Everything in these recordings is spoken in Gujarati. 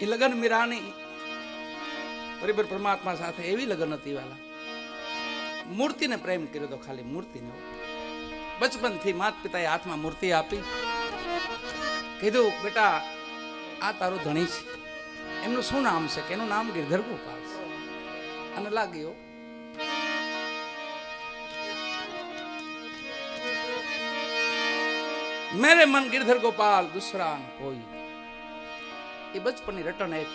એ લગ્ન મીરાની પરિબર પરમાત્મા સાથે એવી લગ્ન હતી વાલા. મૂર્તિને પ્રેમ કર્યો તો ખાલી મૂર્તિને. બચપનથી માત પિતાએ હાથમાં મૂર્તિ આપી. કીધું, બેટા, આ તારો ધણી છે. એમનું શું નામ છે? કે એનું નામ ગિરધર ગોપાલ છે? અને લાગ્યો, મેરે મન ગિરધર ગોપાલ દુસરા કોઈ એ બચપણની રટણ એક.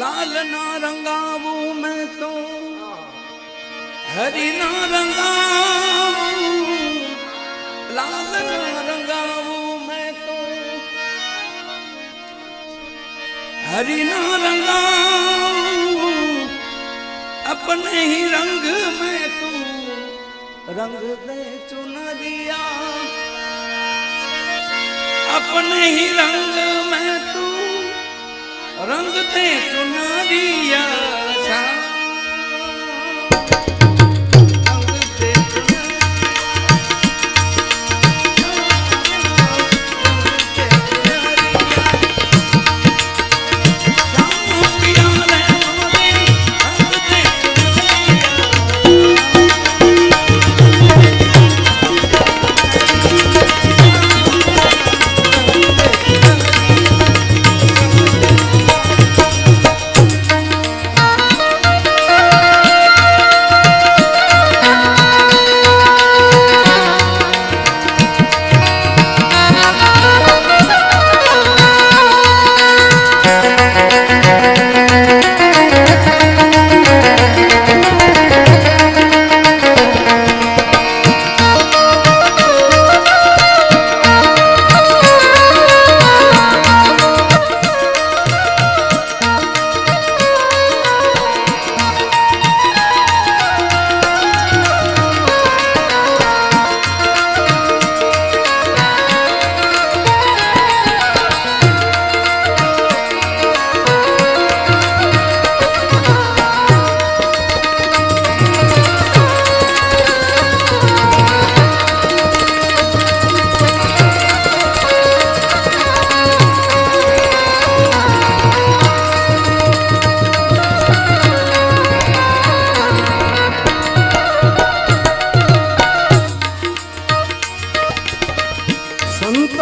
લાલ ના રંગાવું મેં તો, હરી ના રંગાવું, લાલ ના રંગાવું મેં તો, હરી ના રંગાવું, અપને રંગ મેં તું, રંગ દે ચુનરિયા अपने ही रंग में तू रंग दे चुनरिया श्याम।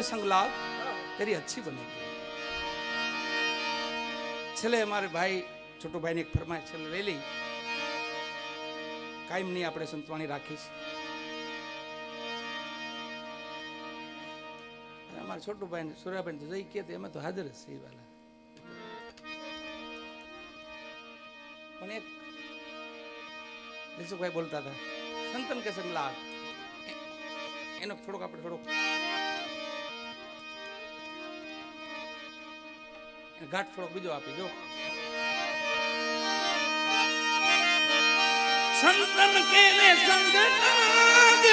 संतन के संग लाल तेरी अच्छी बनेगी છેલ્લે અમારે ભાઈ છોટો ભાઈને એક ફરમાય છેલ્લે લઈ લઈ કાયમ નહીં આપણે સંતવાણી રાખીશ અને અમારા છોટું ભાઈ સૂર્યાભાઈ તો જઈ કે અમે તો હાજર જ છીએ વાલા પણ એક દિલસુખભાઈ બોલતા હતા સંતન કે સંગ લાલ એ- એનો થોડોક આપણે થોડોક ઘાટ થોડોક બીજો આપી જો સંતન કે રે સંગ લાગ